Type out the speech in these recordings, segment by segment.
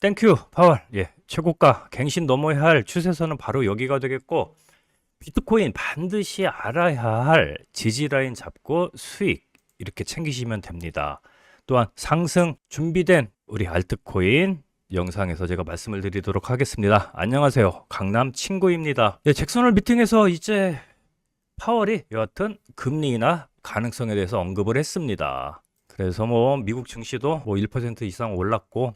땡큐 파월 예 최고가 갱신 넘어야 할 추세선은 바로 여기가 되겠고 비트코인 반드시 알아야 할 지지 라인 잡고 수익 이렇게 챙기시면 됩니다. 또한 상승 준비된 우리 알트코인 영상에서 제가 말씀을 드리도록 하겠습니다. 안녕하세요. 강남 친구입니다. 예, 잭슨홀 미팅에서 이제 파월이 여하튼 금리 인하 가능성에 대해서 언급을 했습니다. 그래서 뭐 미국 증시도 뭐 1% 이상 올랐고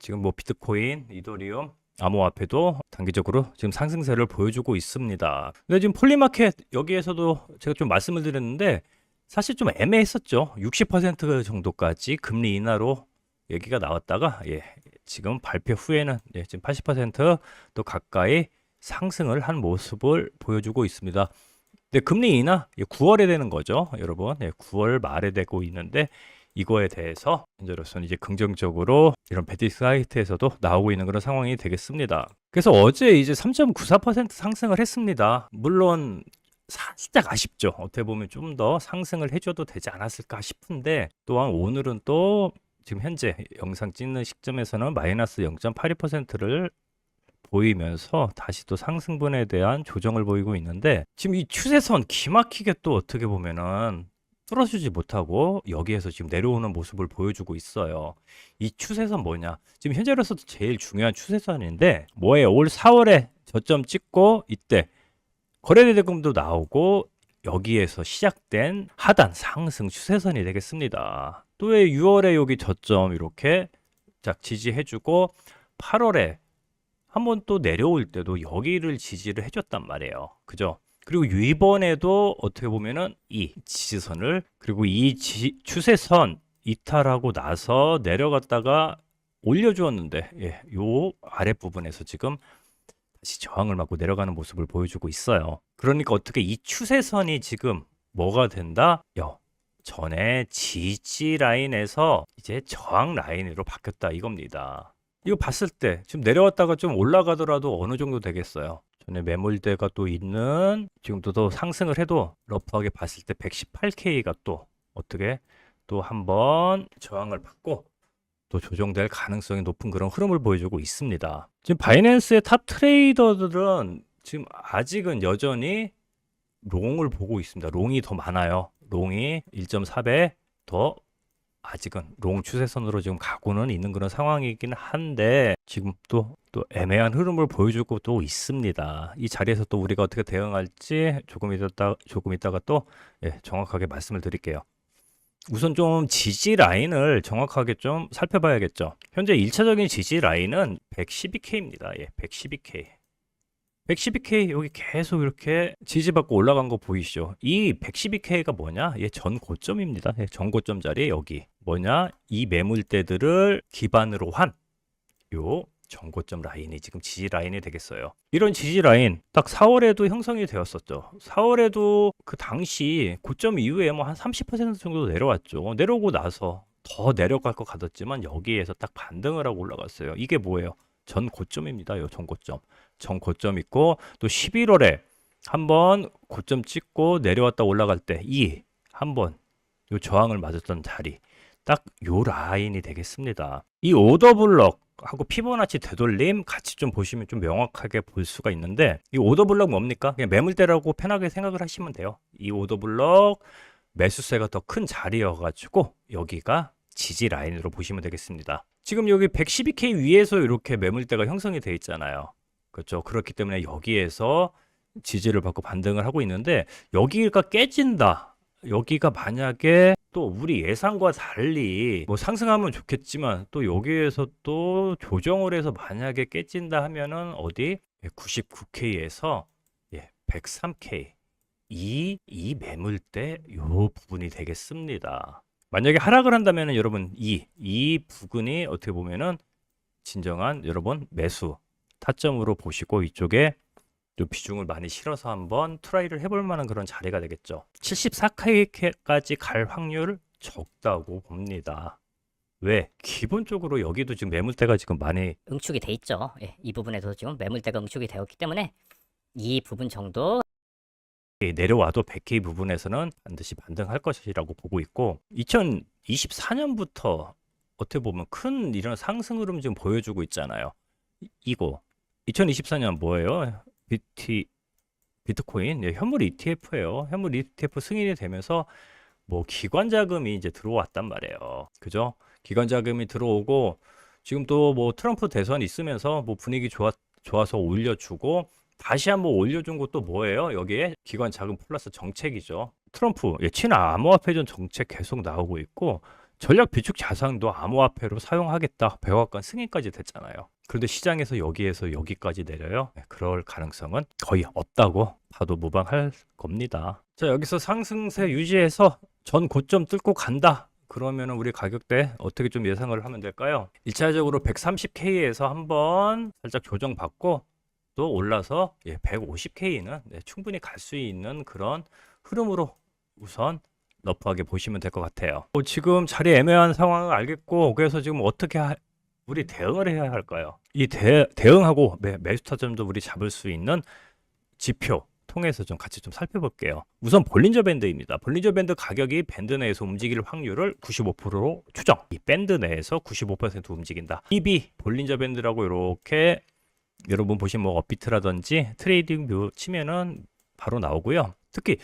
지금 뭐 비트코인, 이더리움, 암호화폐도 단기적으로 지금 상승세를 보여주고 있습니다. 근데 지금 폴리마켓 여기에서도 제가 좀 말씀을 드렸는데 사실 좀 애매했었죠. 60% 정도까지 금리 인하로 얘기가 나왔다가 예, 지금 발표 후에는 예, 지금 80%또 가까이 상승을 한 모습을 보여주고 있습니다. 근데 금리 인하 9월에 되는 거죠, 여러분. 예, 9월 말에 되고 있는데 이거에 대해서 현재로서는 이제 긍정적으로 이런 베티 사이트에서도 나오고 있는 그런 상황이 되겠습니다. 그래서 어제 이제 3.94% 상승을 했습니다. 물론 살짝 아쉽죠. 어떻게 보면 좀 더 상승을 해줘도 되지 않았을까 싶은데 또한 오늘은 또 지금 현재 영상 찍는 시점에서는 마이너스 0.82%를 보이면서 다시 또 상승분에 대한 조정을 보이고 있는데 지금 이 추세선 기막히게 또 어떻게 보면은 뚫어주지 못하고 여기에서 지금 내려오는 모습을 보여주고 있어요. 이 추세선 뭐냐? 지금 현재로서도 제일 중요한 추세선인데 뭐예요? 올 4월에 저점 찍고 이때 거래대금도 나오고 여기에서 시작된 하단 상승 추세선이 되겠습니다. 또 왜 6월에 여기 저점 이렇게 딱 지지해주고 8월에 한번 또 내려올 때도 여기를 지지를 해줬단 말이에요. 그죠? 그리고 이번에도 어떻게 보면은 이 지지선을 그리고 이 지- 추세선 이탈하고 나서 내려갔다가 올려주었는데 예, 요 아랫부분에서 지금 다시 저항을 맞고 내려가는 모습을 보여주고 있어요. 그러니까 어떻게 이 추세선이 지금 뭐가 된다? 요 전에 지지 라인에서 이제 저항 라인으로 바뀌었다 이겁니다. 이거 봤을 때 지금 내려왔다가 좀 올라가더라도 어느 정도 되겠어요. 전에 매물대가 또 있는 지금도 더 상승을 해도 러프하게 봤을 때 118K가 또 어떻게 또 한번 저항을 받고 또 조정될 가능성이 높은 그런 흐름을 보여주고 있습니다. 지금 바이낸스의 탑 트레이더들은 지금 아직은 여전히 롱을 보고 있습니다. 롱이 더 많아요. 롱이 1.4배 더 아직은 롱 추세선으로 지금 가고는 있는 그런 상황이긴 한데 지금 또, 또 애매한 흐름을 보여주고 또 있습니다. 이 자리에서 또 우리가 어떻게 대응할지 조금 이따 조금 있다가 또 예, 정확하게 말씀을 드릴게요. 우선 좀 지지 라인을 정확하게 좀 살펴봐야겠죠. 현재 1차적인 지지 라인은 112K입니다. 예, 112K. 112K 여기 계속 이렇게 지지받고 올라간 거 보이시죠? 이 112K가 뭐냐? 얘전 고점입니다. 예, 전 고점 자리에 여기 뭐냐? 이 매물대들을 기반으로 한 요 전고점 라인이 지금 지지 라인이 되겠어요. 이런 지지 라인 딱 4월에도 형성이 되었었죠. 4월에도 그 당시 고점 이후에 뭐 한 30% 정도 내려왔죠. 내려오고 나서 더 내려갈 것 같았지만 여기에서 딱 반등을 하고 올라갔어요. 이게 뭐예요? 전 고점입니다. 요 전 고점. 전 고점 있고 또 11월에 한번 고점 찍고 내려왔다 올라갈 때 이 한번 요 저항을 맞았던 자리 딱 요 라인이 되겠습니다. 이 오더블럭 하고 피보나치 되돌림 같이 좀 보시면 좀 명확하게 볼 수가 있는데 이 오더블럭 뭡니까? 그냥 매물대라고 편하게 생각을 하시면 돼요. 이 오더블럭 매수세가 더 큰 자리여가지고 여기가 지지 라인으로 보시면 되겠습니다. 지금 여기 112K 위에서 이렇게 매물대가 형성이 돼 있잖아요. 그렇죠. 그렇기 때문에 여기에서 지지를 받고 반등을 하고 있는데 여기가 깨진다. 여기가 만약에 또 우리 예상과 달리 뭐 상승하면 좋겠지만 또 여기에서 또 조정을 해서 만약에 깨진다 하면은 어디 99K에서 예, 103K 이, 이 매물대 요 부분이 되겠습니다. 만약에 하락을 한다면은 여러분 이, 이 부분이 어떻게 보면은 진정한 여러분 매수 타점으로 보시고 이쪽에 또 비중을 많이 실어서 한번 트라이를 해볼 만한 그런 자리가 되겠죠. 74K까지 갈 확률 적다고 봅니다. 왜? 기본적으로 여기도 지금 매물대가 지금 많이 응축이 돼 있죠. 예, 이 부분에도 지금 매물대가 응축이 되었기 때문에 이 부분 정도 내려와도 100K 부분에서는 반드시 반등할 것이라고 보고 있고 2024년부터 어떻게 보면 큰 이런 상승 흐름 지금 보여주고 있잖아요. 이- 이거 2024년 뭐예요? BT 비트코인 예, 현물 ETF예요. 현물 ETF 승인이 되면서 뭐 기관 자금이 이제 들어왔단 말이에요. 그죠? 기관 자금이 들어오고 지금 또 뭐 트럼프 대선 있으면서 뭐 분위기 좋아 좋아서 올려주고 다시 한번 올려준 것도 뭐예요? 여기에 기관 자금 플러스 정책이죠. 트럼프 예, 친화 암호화폐전 정책 계속 나오고 있고 전략 비축 자산도 암호화폐로 사용하겠다. 백악관 승인까지 됐잖아요. 그런데 시장에서 여기에서 여기까지 내려요. 네, 그럴 가능성은 거의 없다고 봐도 무방할 겁니다. 자, 여기서 상승세 유지해서 전 고점 뚫고 간다. 그러면은 우리 가격대 어떻게 좀 예상을 하면 될까요? 1차적으로 130K에서 한번 살짝 조정받고 또 올라서 예, 150K는 충분히 갈 수 있는 그런 흐름으로 우선 러프하게 보시면 될 것 같아요. 뭐 지금 자리 애매한 상황을 알겠고 그래서 지금 어떻게 하- 우리 대응을 해야 할까요? 이 대, 대응하고 매, 매수 타점도 우리 잡을 수 있는 지표 통해서 좀 같이 좀 살펴볼게요. 우선 볼린저 밴드입니다. 볼린저 밴드 가격이 밴드 내에서 움직일 확률을 95%로 추정. 이 밴드 내에서 95% 움직인다. EB 볼린저 밴드라고 이렇게 여러분 보신 뭐 업비트라든지 트레이딩 뷰 치면은 바로 나오고요. 특히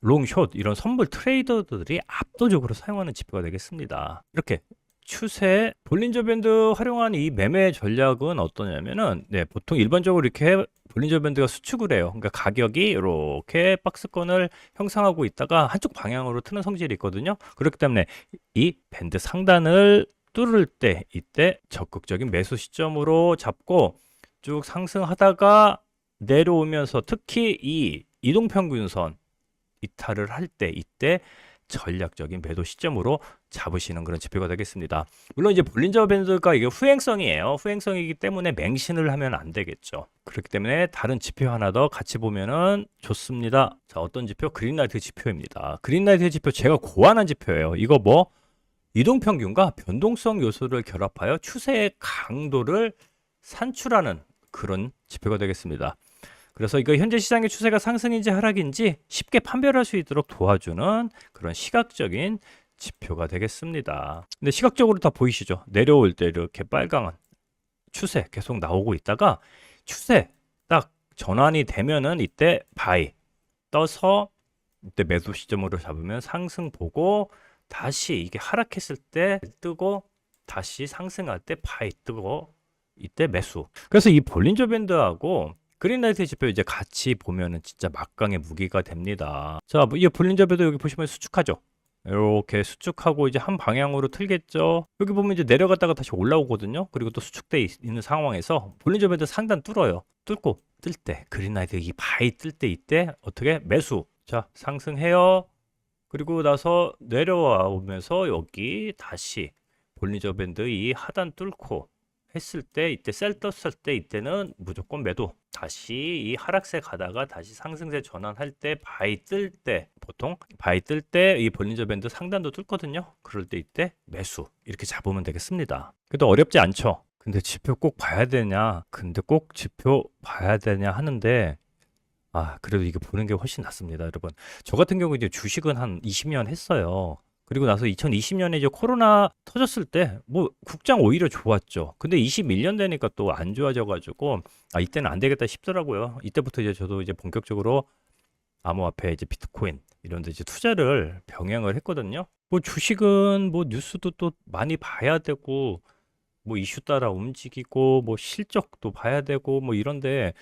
롱숏 이런 선물 트레이더들이 압도적으로 사용하는 지표가 되겠습니다. 이렇게 추세 볼린저 밴드 활용한 이 매매 전략은 어떠냐면은 네, 보통 일반적으로 이렇게 볼린저 밴드가 수축을 해요. 그러니까 가격이 이렇게 박스권을 형성하고 있다가 한쪽 방향으로 트는 성질이 있거든요. 그렇기 때문에 이 밴드 상단을 뚫을 때 이때 적극적인 매수 시점으로 잡고 쭉 상승하다가 내려오면서 특히 이 이동평균선 이탈을 할 때 이때 전략적인 매도 시점으로 잡으시는 그런 지표가 되겠습니다. 물론 이제 볼린저 밴드가 이게 후행성이에요. 후행성이기 때문에 맹신을 하면 안 되겠죠. 그렇기 때문에 다른 지표 하나 더 같이 보면은 좋습니다. 자, 어떤 지표? 그린라이트 지표입니다. 그린라이트 지표 제가 고안한 지표예요. 이거 뭐 이동평균과 변동성 요소를 결합하여 추세의 강도를 산출하는 그런 지표가 되겠습니다. 그래서 이거 현재 시장의 추세가 상승인지 하락인지 쉽게 판별할 수 있도록 도와주는 그런 시각적인 지표가 되겠습니다. 근데 시각적으로 다 보이시죠? 내려올 때 이렇게 빨강한 추세 계속 나오고 있다가 추세 딱 전환이 되면은 이때 바이 떠서 이때 매도 시점으로 잡으면 상승 보고 다시 이게 하락했을 때 뜨고 다시 상승할 때 바이 뜨고 이때 매수. 그래서 이 볼린저 밴드하고 그린라이트 지표 이제 같이 보면은 진짜 막강의 무기가 됩니다. 자, 뭐 이 볼린저 밴드 여기 보시면 수축하죠. 이렇게 수축하고 이제 한 방향으로 틀겠죠. 여기 보면 이제 내려갔다가 다시 올라오거든요. 그리고 또 수축돼 있- 있는 상황에서 볼린저 밴드 상단 뚫어요. 뚫고 뜰 때 그린라이트 이 바이 뜰 때 이때 어떻게 매수. 자, 상승해요. 그리고 나서 내려와 오면서 여기 다시 볼린저 밴드 이 하단 뚫고 했을 때 이때 셀 떴을 때 이때는 무조건 매도. 다시 이 하락세 가다가 다시 상승세 전환할 때 바이 뜰 때 보통 바이 뜰 때 이 볼린저 밴드 상단도 뚫거든요. 그럴 때 이때 매수 이렇게 잡으면 되겠습니다. 그래도 어렵지 않죠. 근데 지표 꼭 봐야 되냐? 근데 꼭 지표 봐야 되냐 하는데 아 그래도 이거 보는 게 훨씬 낫습니다 여러분. 저 같은 경우 이제 주식은 한 20년 했어요 그리고 나서 2020년에 이제 코로나 터졌을 때 뭐 국장 오히려 좋았죠. 근데 21년 되니까 또 안 좋아져 가지고 아 이때는 안 되겠다 싶더라고요. 이때부터 이제 저도 이제 본격적으로 암호화폐 이제 비트코인 이런 데 이제 투자를 병행을 했거든요. 뭐 주식은 뭐 뉴스도 또 많이 봐야 되고 뭐 이슈 따라 움직이고 뭐 실적도 봐야 되고 뭐 이런데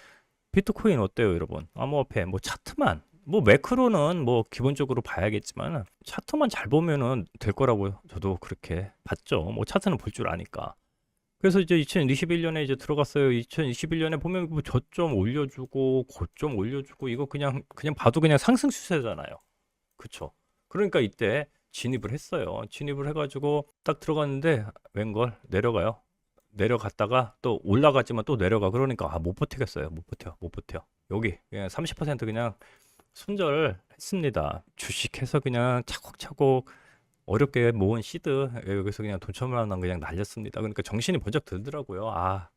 비트코인 어때요, 여러분? 암호화폐 뭐 차트만 뭐 매크로는 뭐 기본적으로 봐야겠지만 차트만 잘 보면은 될 거라고 저도 그렇게 봤죠. 뭐 차트는 볼 줄 아니까. 그래서 이제 2021년에 이제 들어갔어요. 2021년에 보면 뭐 저점 올려주고 고점 올려주고 이거 그냥 그냥 봐도 그냥 상승 추세잖아요. 그쵸? 그러니까 이때 진입을 했어요. 진입을 해가지고 딱 들어갔는데 웬걸 내려가요. 내려갔다가 또 올라갔지만 또 내려가. 그러니까 아, 못 버티겠어요. 못 버텨. 못 버텨. 여기 그냥 30% 그냥 손절했습니다. 주식해서 그냥 차곡차곡 어렵게 모은 시드 여기서 그냥 돈 천만 원 그냥 날렸습니다. 그러니까 정신이 번쩍 들더라고요. 아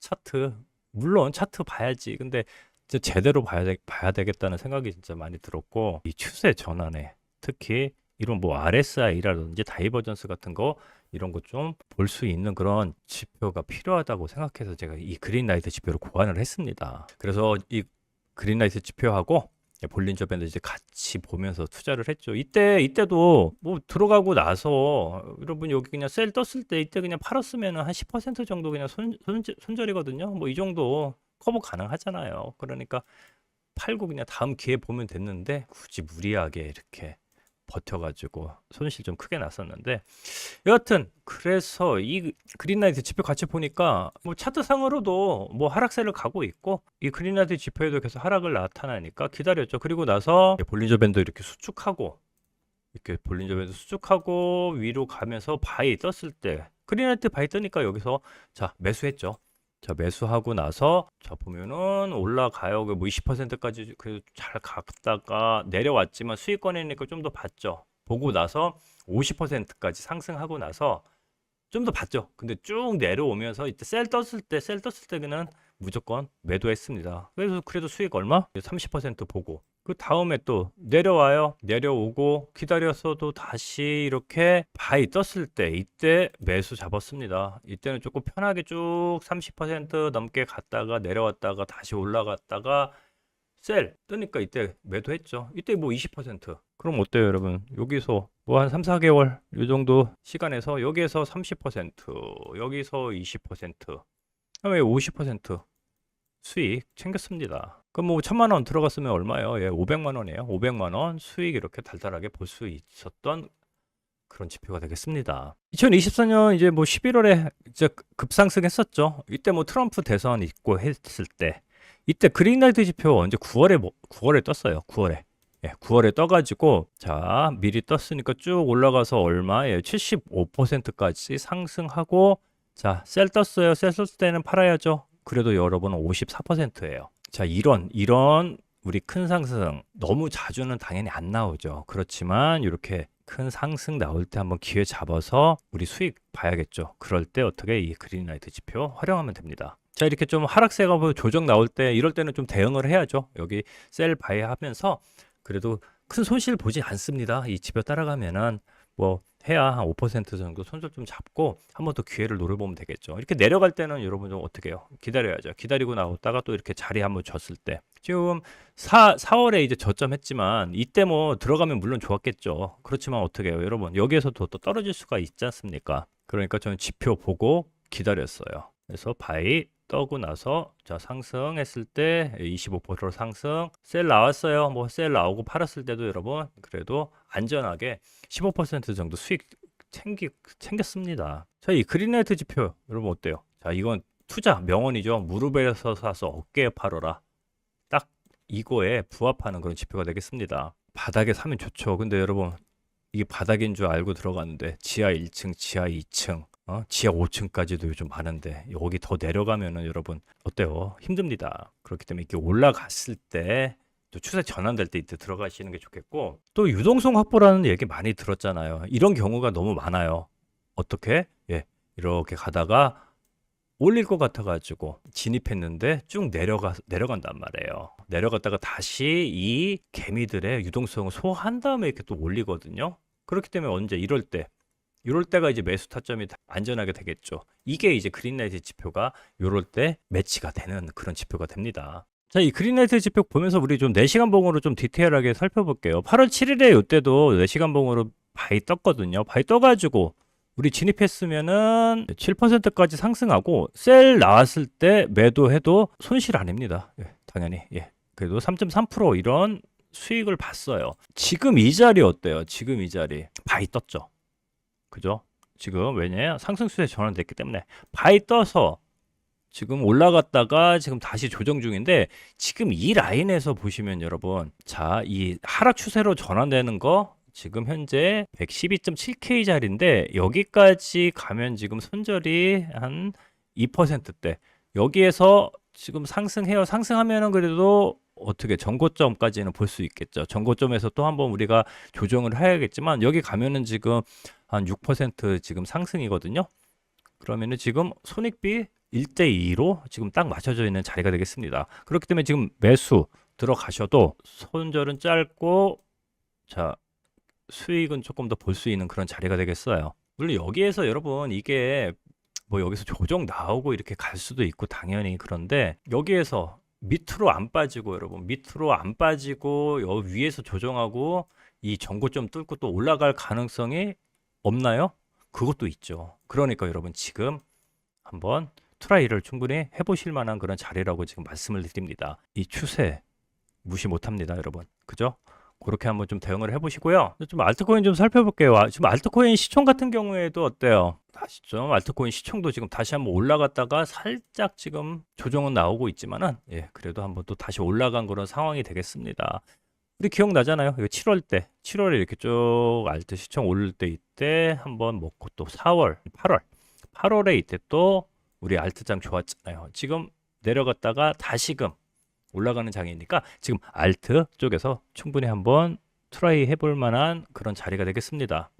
차트 물론 차트 봐야지. 근데 진짜 제대로 봐야 되, 봐야 되겠다는 생각이 진짜 많이 들었고 이 추세 전환에 특히 이런 뭐 RSI라든지 다이버전스 같은 거 이런 거 좀 볼 수 있는 그런 지표가 필요하다고 생각해서 제가 이 그린라이트 지표를 고안을 했습니다. 그래서 이 그린라이트 지표하고 볼린저 밴드 이제 같이 보면서 투자를 했죠. 이때 이때도 뭐 들어가고 나서 여러분 여기 그냥 셀 떴을 때 이때 그냥 팔았으면 한 10% 정도 그냥 손, 손 손절이거든요. 뭐 이 정도 커버 가능하잖아요. 그러니까 팔고 그냥 다음 기회 보면 됐는데 굳이 무리하게 이렇게 버텨가지고 손실 좀 크게 났었는데 여하튼 그래서 이 그린라이트 지표 같이 보니까 뭐 차트상으로도 뭐 하락세를 가고 있고 이 그린라이트 지표에도 계속 하락을 나타나니까 기다렸죠. 그리고 나서 볼린저 밴드 이렇게 수축하고 이렇게 볼린저 밴드 수축하고 위로 가면서 바이 떴을 때 그린라이트 바이 뜨니까 여기서 자 매수했죠. 자 매수하고 나서 자 보면은 올라가요. 뭐 20%까지 그래도 잘 갔다가 내려왔지만 수익권이니까 좀 더 봤죠. 보고 나서 50%까지 상승하고 나서 좀 더 봤죠. 근데 쭉 내려오면서 이때 셀 떴을 때 셀 떴을 때는 무조건 매도했습니다. 그래서 그래도 수익 얼마? 30% 보고 그 다음에 또 내려와요. 내려오고 기다렸어도 다시 이렇게 바이 떴을 때 이때 매수 잡았습니다. 이때는 조금 편하게 쭉 30% 넘게 갔다가 내려왔다가 다시 올라갔다가 셀 뜨니까 이때 매도했죠. 이때 뭐 20%. 그럼 어때요, 여러분? 여기서 뭐 한 3, 4개월 이 정도 시간에서 여기에서 30%, 여기서 20%, 그다음에 50% 수익 챙겼습니다. 그럼 뭐 천만 원 들어갔으면 얼마예요? 예, 500만 원이에요. 500만 원 수익 이렇게 달달하게 볼 수 있었던 그런 지표가 되겠습니다. 2024년 이제 뭐 11월에 이제 급상승했었죠. 이때 뭐 트럼프 대선 있고 했을 때 이때 그린라이트 지표 언제 9월에 뭐 9월에 떴어요. 9월에. 예, 9월에 떠가지고 자 미리 떴으니까 쭉 올라가서 얼마에 75%까지 상승하고 자 셀 떴어요. 셀 떴을 때는 팔아야죠. 그래도 여러분은 54%예요. 자 이런 이런 우리 큰 상승 너무 자주는 당연히 안 나오죠. 그렇지만 이렇게 큰 상승 나올 때 한번 기회 잡아서 우리 수익 봐야겠죠. 그럴 때 어떻게 이 그린라이트 지표 활용하면 됩니다. 자 이렇게 좀 하락세가 뭐 조정 나올 때 이럴 때는 좀 대응을 해야죠. 여기 셀 바이 하면서 그래도 큰 손실 보지 않습니다. 이 지표 따라가면은 뭐 해야 한 5% 정도 손절 좀 잡고 한 번 더 기회를 노려보면 되겠죠. 이렇게 내려갈 때는 여러분 좀 어떻게 해요? 기다려야죠. 기다리고 나오다가 또 이렇게 자리 한번 졌을 때 지금 4, 4월에 이제 저점했지만 이때 뭐 들어가면 물론 좋았겠죠. 그렇지만 어떻게 해요? 여러분 여기에서도 또 떨어질 수가 있지 않습니까? 그러니까 저는 지표 보고 기다렸어요. 그래서 바이 떠고 나서 자 상승했을 때 25% 상승 셀 나왔어요. 뭐 셀 나오고 팔았을 때도 여러분 그래도 안전하게 15% 정도 수익 챙기 챙겼습니다. 자, 이 그린라이트 지표 여러분 어때요? 자, 이건 투자 명언이죠. 무릎에서 사서 어깨에 팔어라. 딱 이거에 부합하는 그런 지표가 되겠습니다. 바닥에 사면 좋죠. 근데 여러분 이게 바닥인 줄 알고 들어갔는데 지하 1층, 지하 2층, 어? 지하 5층까지도 요즘 많은데 여기 더 내려가면은 여러분 어때요? 힘듭니다. 그렇기 때문에 이렇게 올라갔을 때 또 추세 전환될 때 이때 들어가시는 게 좋겠고 또 유동성 확보라는 얘기 많이 들었잖아요. 이런 경우가 너무 많아요. 어떻게? 예. 이렇게 가다가 올릴 것 같아가지고 진입했는데 쭉 내려가 내려간단 말이에요. 내려갔다가 다시 이 개미들의 유동성을 소화한 다음에 이렇게 또 올리거든요. 그렇기 때문에 언제 이럴 때 이럴 때가 이제 매수 타점이 다- 안전하게 되겠죠. 이게 이제 그린라이트 지표가 이럴 때 매치가 되는 그런 지표가 됩니다. 자, 이 그린라이트 지표 보면서 우리 좀 4시간 봉으로 좀 디테일하게 살펴볼게요. 8월 7일에 이때도 4시간 봉으로 바이 떴거든요. 바이 떠가지고 우리 진입했으면은 7%까지 상승하고 셀 나왔을 때 매도해도 손실 아닙니다. 예, 당연히. 예. 그래도 3.3% 이런 수익을 봤어요. 지금 이 자리 어때요? 지금 이 자리 바이 떴죠. 그죠? 지금 왜냐? 상승 수에 전환됐기 때문에 바이 떠서 지금 올라갔다가 지금 다시 조정 중인데 지금 이 라인에서 보시면 여러분 자, 이 하락 추세로 전환되는 거 지금 현재 112.7K 자리인데 여기까지 가면 지금 손절이 한 2%대. 여기에서 지금 상승해요. 상승하면은 그래도 어떻게 전고점까지는 볼 수 있겠죠. 전고점에서 또 한번 우리가 조정을 해야겠지만 여기 가면은 지금 한 6% 지금 상승이거든요. 그러면은 지금 손익비 1대2로 지금 딱 맞춰져 있는 자리가 되겠습니다. 그렇기 때문에 지금 매수 들어가셔도 손절은 짧고 자 수익은 조금 더 볼 수 있는 그런 자리가 되겠어요. 물론 여기에서 여러분 이게 뭐 여기서 조정 나오고 이렇게 갈 수도 있고 당연히 그런데 여기에서 밑으로 안 빠지고 여러분 밑으로 안 빠지고 여 위에서 조정하고 이 전고점 뚫고 또 올라갈 가능성이 없나요? 그것도 있죠. 그러니까 여러분 지금 한번 트라이를 충분히 해보실 만한 그런 자리라고 지금 말씀을 드립니다. 이 추세 무시 못합니다, 여러분. 그죠? 그렇게 한번 좀 대응을 해보시고요. 좀 알트코인 좀 살펴볼게요. 아, 지금 알트코인 시총 같은 경우에도 어때요? 다시 좀 알트코인 시총도 지금 다시 한번 올라갔다가 살짝 지금 조정은 나오고 있지만은 예, 그래도 한번 또 다시 올라간 그런 상황이 되겠습니다. 우리 기억나잖아요. 이거 7월 때, 7월에 이렇게 쭉 알트 시총 오를 때 이때 한번 먹고 또 4월, 8월, 8월에 이때 또 우리 알트장 좋았잖아요. 지금 내려갔다가 다시금 올라가는 장이니까 지금 알트 쪽에서 충분히 한번 트라이 해볼 만한 그런 자리가 되겠습니다.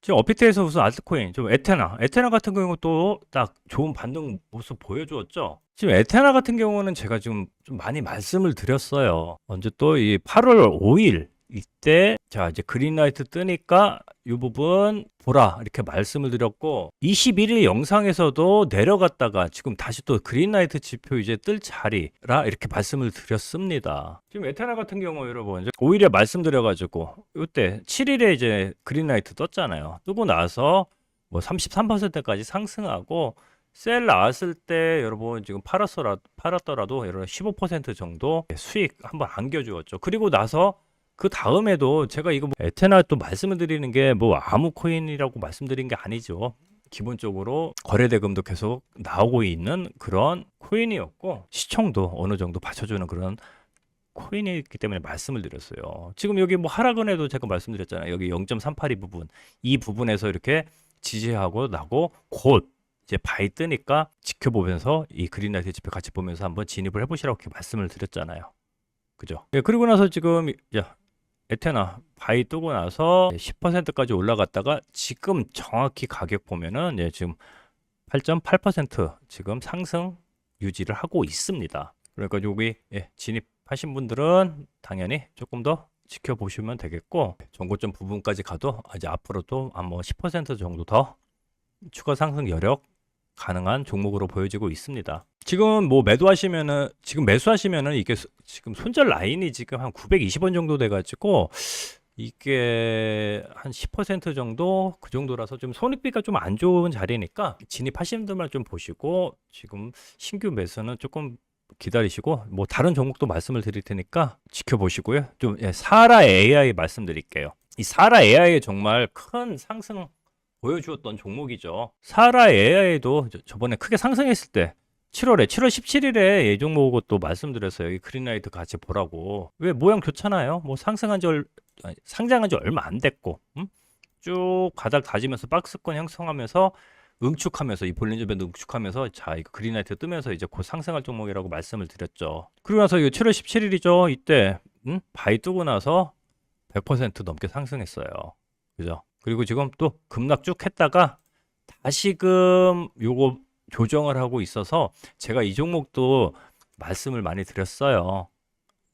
지금 업비트에서 무슨 알트코인, 좀 에테나, 에테나 같은 경우 또 딱 좋은 반등 모습 보여주었죠. 지금 에테나 같은 경우는 제가 지금 좀 많이 말씀을 드렸어요. 언제 또 이 8월 5일 이때 자 이제 그린라이트 뜨니까 이 부분 보라 이렇게 말씀을 드렸고 21일 영상에서도 내려갔다가 지금 다시 또 그린라이트 지표 이제 뜰 자리라 이렇게 말씀을 드렸습니다. 지금 에테나 같은 경우 여러분 5일에 말씀드려가지고 이때 7일에 이제 그린라이트 떴잖아요. 뜨고 나서 뭐 33%까지 상승하고 셀 나왔을 때 여러분 지금 팔았더라, 팔았더라도 여러분 15% 정도 수익 한번 안겨주었죠. 그리고 나서 그 다음에도 제가 이거 뭐 에테나 또 말씀을 드리는 게 뭐 아무 코인이라고 말씀드린 게 아니죠. 기본적으로 거래 대금도 계속 나오고 있는 그런 코인이었고 시총도 어느 정도 받쳐주는 그런 코인이기 때문에 말씀을 드렸어요. 지금 여기 뭐 하락은에도 제가 말씀드렸잖아요. 여기 0.382 부분 이 부분에서 이렇게 지지하고 나고 곧 이제 바이 뜨니까 지켜보면서 이 그린라이트 지표 같이 보면서 한번 진입을 해보시라고 이렇게 말씀을 드렸잖아요. 그죠? 예, 그리고 나서 지금 야 에테나 바이 뜨고 나서 10%까지 올라갔다가 지금 정확히 가격 보면은 예, 지금 8.8% 지금 상승 유지를 하고 있습니다. 그러니까 여기 예, 진입하신 분들은 당연히 조금 더 지켜보시면 되겠고 전고점 부분까지 가도 이제 앞으로도 한뭐 10% 정도 더 추가 상승 여력 가능한 종목으로 보여지고 있습니다. 지금 뭐 매도하시면은 지금 매수하시면은 이게 소- 지금 손절 라인이 지금 한 920원 정도 돼 가지고 이게 한 10% 정도 그 정도라서 좀 손익비가 좀 안 좋은 자리니까 진입하시는 분만 좀 보시고 지금 신규 매수는 조금 기다리시고 뭐 다른 종목도 말씀을 드릴 테니까 지켜보시고요. 좀 예, 사라 AI 말씀드릴게요. 이 사라 AI 정말 큰 상승 보여주었던 종목이죠. 사라 AI도 저번에 크게 상승했을 때 7월에 7월 17일에 이 종목 또 말씀드렸어요. 여기 그린라이트 같이 보라고. 왜 모양 좋잖아요. 뭐 상승한 지 얼, 아니, 상장한 지 얼마 안 됐고 음? 쭉 바닥 다지면서 박스권 형성하면서 응축하면서 이 볼린저 밴드 응축하면서 자 이거 그린라이트 뜨면서 이제 곧 상승할 종목이라고 말씀을 드렸죠. 그리고 나서 이거 7월 17일이죠. 이때 음? 바이 뜨고 나서 100% 넘게 상승했어요. 그죠? 그리고 지금 또 급락 쭉 했다가 다시금 요거 조정을 하고 있어서 제가 이 종목도 말씀을 많이 드렸어요.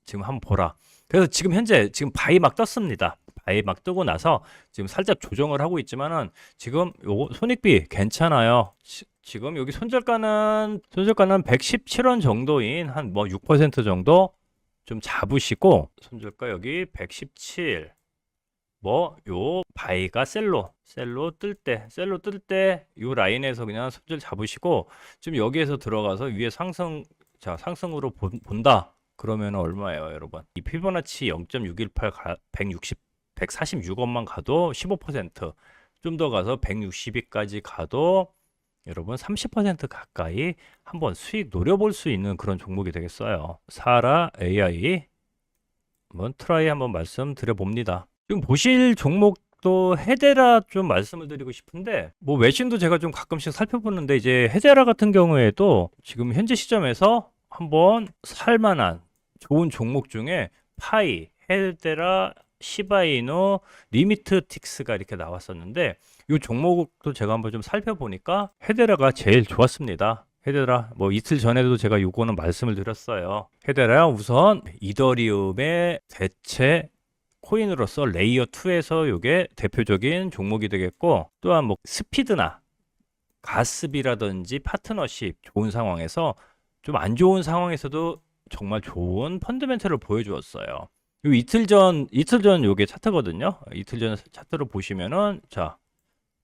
지금 한번 보라. 그래서 지금 현재 지금 바이 막 떴습니다. 바이 막 뜨고 나서 지금 살짝 조정을 하고 있지만은 지금 요거 손익비 괜찮아요. 지, 지금 여기 손절가는 손절가는 117원 정도인 한 뭐 6% 정도 좀 잡으시고 손절가 여기 117 뭐 요 바이가 셀로 셀로 뜰 때 셀로 뜰 때 요 라인에서 그냥 손절 잡으시고 지금 여기에서 들어가서 위에 상승 자 상승으로 본, 본다. 그러면 얼마예요 여러분? 이 피보나치 0.618 가, 160 146원만 가도 15%좀 더 가서 162까지 가도 여러분 30% 가까이 한번 수익 노려볼 수 있는 그런 종목이 되겠어요. 사라 AI 한번 트라이 한번 말씀드려 봅니다. 지금 보실 종목도 헤데라 좀 말씀을 드리고 싶은데 뭐 외신도 제가 좀 가끔씩 살펴보는데 이제 헤데라 같은 경우에도 지금 현재 시점에서 한번 살만한 좋은 종목 중에 파이, 헤데라, 시바이노, 리미트틱스가 이렇게 나왔었는데 이 종목도 제가 한번 좀 살펴보니까 헤데라가 제일 좋았습니다. 헤데라 뭐 이틀 전에도 제가 요거는 말씀을 드렸어요. 헤데라 우선 이더리움의 대체 코인으로서 레이어 2에서 요게 대표적인 종목이 되겠고 또한 뭐 스피드나 가스비라든지 파트너십 좋은 상황에서 좀 안 좋은 상황에서도 정말 좋은 펀드멘트를 보여주었어요. 요 이틀 전 이틀 전 요게 차트거든요. 이틀 전 차트를 보시면은 자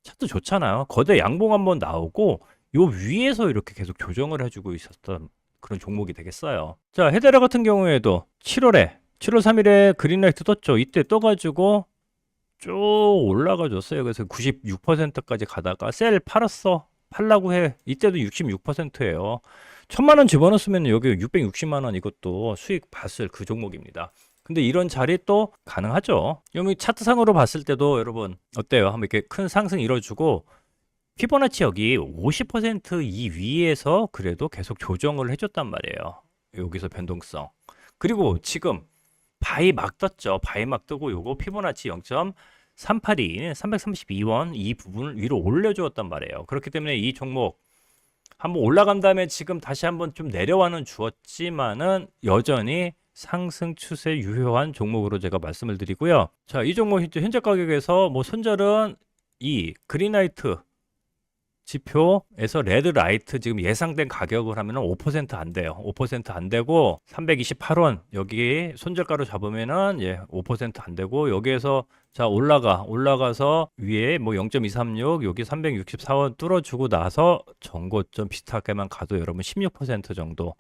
차트 좋잖아요. 거대 양봉 한번 나오고 요 위에서 이렇게 계속 조정을 해주고 있었던 그런 종목이 되겠어요. 자 헤데라 같은 경우에도 7월에 7월 3일에 그린라이트 떴죠. 이때 떠가지고 쭉 올라가 줬어요. 그래서 96%까지 가다가 셀 팔았어. 팔라고 해. 이때도 66%예요. 천만 원 집어넣었으면 여기 660만 원 이것도 수익 봤을 그 종목입니다. 근데 이런 자리 또 가능하죠. 여기 차트상으로 봤을 때도 여러분 어때요? 한번 이렇게 큰 상승 이뤄주고 피보나치 여기 50%이 위에서 그래도 계속 조정을 해줬단 말이에요. 여기서 변동성. 그리고 지금 바이 막 떴죠. 바이 막 뜨고 요거 피보나치 0.382, 332원 이 부분을 위로 올려주었단 말이에요. 그렇기 때문에 이 종목 한번 올라간 다음에 지금 다시 한번 좀 내려와는 주었지만은 여전히 상승 추세 유효한 종목으로 제가 말씀을 드리고요. 자, 이 종목 현재 가격에서 뭐 손절은 이 그린라이트 지표에서 레드 라이트 지금 예상된 가격을 하면은 5%안 돼요. 5%안 되고 328원 여기 손절가로 잡으면은 예, 5%안 되고 여기에서 자 올라가 올라가서 위에 뭐 0.236 여기 364원 뚫어주고 나서 전고점 비슷하게만 가도 여러분 16% 정도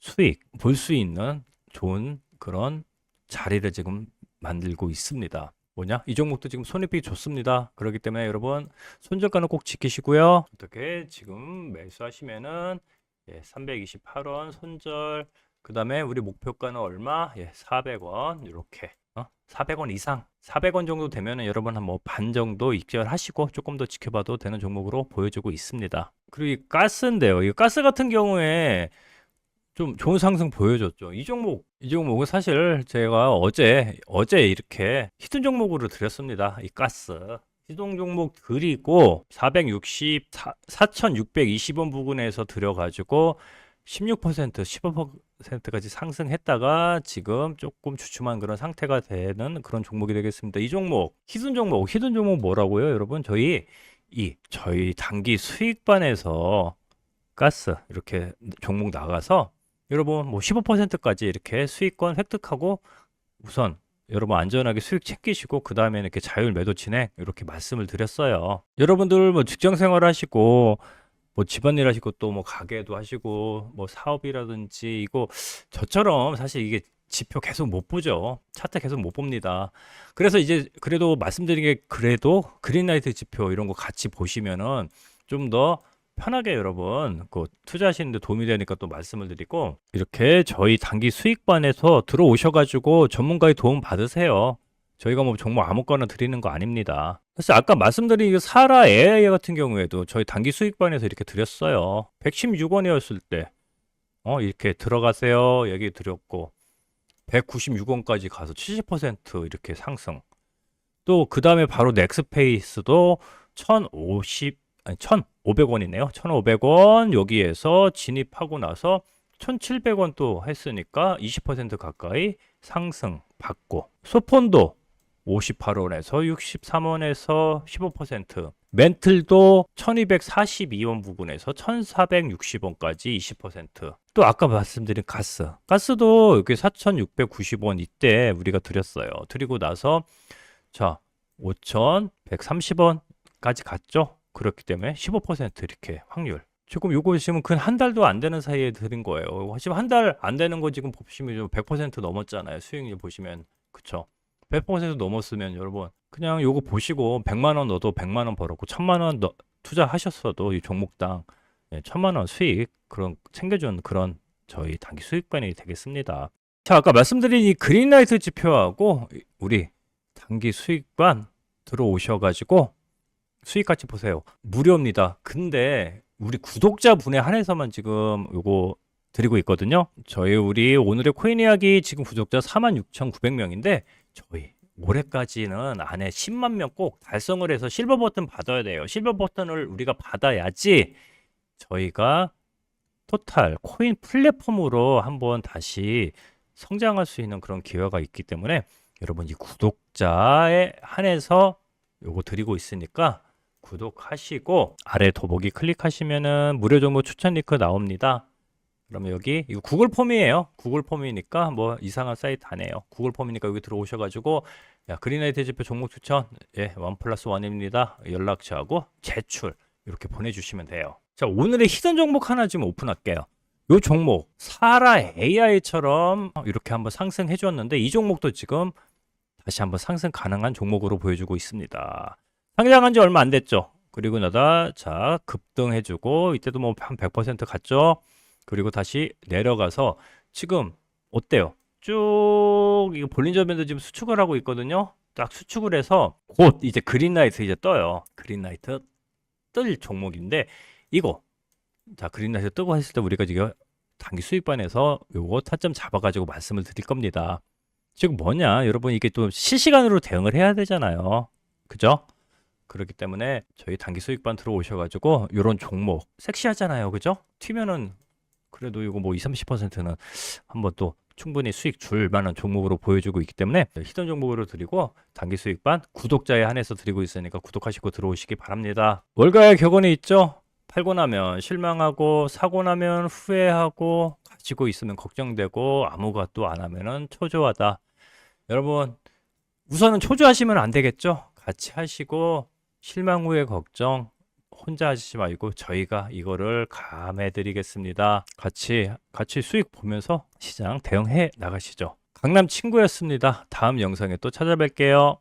수익 볼 수 있는 좋은 그런 자리를 지금 만들고 있습니다. 뭐냐? 이 종목도 지금 손익이 좋습니다. 그렇기 때문에 여러분 손절가는 꼭 지키시고요. 어떻게 지금 매수하시면은 예, 328원 손절 그 다음에 우리 목표가는 얼마? 예, 400원 이렇게 어? 400원 이상 400원 정도 되면은 여러분 한 뭐 반 정도 익절하시고 조금 더 지켜봐도 되는 종목으로 보여주고 있습니다. 그리고 이 가스인데요. 이 가스 같은 경우에 좀 좋은 상승 보여줬죠. 이 종목, 이 종목은 사실 제가 어제, 어제 이렇게 히든 종목으로 드렸습니다. 이 가스. 히든 종목 그리고 460, 4,620원 부근에서 들여가지고 16%, 15%까지 상승했다가 지금 조금 주춤한 그런 상태가 되는 그런 종목이 되겠습니다. 이 종목, 히든 종목, 히든 종목 뭐라고요, 여러분? 저희 이 저희 단기 수익반에서 가스 이렇게 종목 나가서 여러분 뭐 15%까지 이렇게 수익권 획득하고 우선 여러분 안전하게 수익 챙기시고 그 다음에 이렇게 자율 매도 진행 이렇게 말씀을 드렸어요. 여러분들 뭐 직장 생활 하시고 뭐 집안일 하시고 또 뭐 가게도 하시고 뭐 사업이라든지 이거 저처럼 사실 이게 지표 계속 못 보죠. 차트 계속 못 봅니다. 그래서 이제 그래도 말씀드린 게 그래도 그린라이트 지표 이런 거 같이 보시면은 좀더 편하게 여러분 그 투자하시는데 도움이 되니까 또 말씀을 드리고 이렇게 저희 단기 수익반에서 들어오셔가지고 전문가의 도움 받으세요. 저희가 뭐 정말 아무거나 드리는 거 아닙니다. 사실 아까 말씀드린 이 사라 AI 같은 경우에도 저희 단기 수익반에서 이렇게 드렸어요. 116원이었을 때, 어, 이렇게 들어가세요. 얘기 드렸고, 196원까지 가서 70% 이렇게 상승. 또 그 다음에 바로 넥스페이스도 1050, 아니 1,500원이네요. 1,500원 여기에서 진입하고 나서 1,700원 또 했으니까 20% 가까이 상승 받고 소폰도 58원에서 63원에서 15% 멘틀도 1242원 부근에서 1460원까지 20%또 아까 말씀드린 가스. 가스도 여기 4690원 이때 우리가 드렸어요. 드리고 나서 자 5130원까지 갔죠 그렇기 때문에 15% 이렇게 확률 지금 요거 지금 근 한 달도 안 되는 사이에 드린 거예요. 지금 한 달 안 되는 거 지금 보시면 100% 넘었잖아요. 수익률 보시면 그쵸? 100% 넘었으면 여러분 그냥 요거 보시고 100만 원 넣어도 100만 원 벌었고 1000만 원 넣- 투자하셨어도 이 종목당 예, 1000만 원 수익 그런 챙겨준 그런 저희 단기 수익반이 되겠습니다. 자 아까 말씀드린 이 그린라이트 지표하고 이- 우리 단기 수익반 들어오셔가지고 수익 같이 보세요. 무료입니다. 근데 우리 구독자분에 한해서만 지금 요거 드리고 있거든요. 저희 우리 오늘의 코인 이야기 지금 구독자 46,900명인데 저희 올해까지는 안에 10만 명 꼭 달성을 해서 실버 버튼 받아야 돼요. 실버 버튼을 우리가 받아야지 저희가 토탈 코인 플랫폼으로 한번 다시 성장할 수 있는 그런 기회가 있기 때문에 여러분 이 구독자에 한해서 요거 드리고 있으니까 구독하시고 아래 더보기 클릭하시면은 무료 정보 추천 링크 나옵니다. 그러면 여기 이거 구글 폼이에요. 구글 폼이니까 뭐 이상한 사이트 아니에요. 구글 폼이니까 여기 들어오셔가지고 야 그린라이트 지표 종목 추천 예원 플러스 원입니다. 연락처하고 제출 이렇게 보내주시면 돼요. 자 오늘의 히든 종목 하나 지금 오픈할게요. 요 종목 사라 AI처럼 이렇게 한번 상승해 줬는데 이 종목도 지금 다시 한번 상승 가능한 종목으로 보여주고 있습니다. 상장한 지 얼마 안 됐죠. 그리고 나다 자 급등해 주고 이때도 뭐 한 100% 갔죠. 그리고 다시 내려가서 지금 어때요? 쭉 이거 볼린저 밴드 지금 수축을 하고 있거든요. 딱 수축을 해서 곧 이제 그린라이트 이제 떠요. 그린라이트 뜰 종목인데 이거 자 그린라이트 뜨고 했을 때 우리가 지금 단기 수익반에서 요거 타점 잡아가지고 말씀을 드릴 겁니다. 지금 뭐냐 여러분 이게 또 실시간으로 대응을 해야 되잖아요. 그죠? 그렇기 때문에 저희 단기 수익반 들어오셔가지고 요런 종목 섹시하잖아요. 그죠? 튀면은 그래도 이거 뭐 20, 30%는 한번 또 충분히 수익 줄 만한 종목으로 보여주고 있기 때문에 히든 종목으로 드리고 단기 수익반 구독자에 한해서 드리고 있으니까 구독하시고 들어오시기 바랍니다. 월가의 격언이 있죠. 팔고 나면 실망하고 사고 나면 후회하고 가지고 있으면 걱정되고 아무것도 안 하면은 초조하다. 여러분 우선은 초조하시면 안 되겠죠. 같이 하시고 실망 후에 걱정 혼자 하시지 말고 저희가 이거를 감해 드리겠습니다. 같이 같이 수익 보면서 시장 대응해 나가시죠. 강남 친구였습니다. 다음 영상에 또 찾아뵐게요.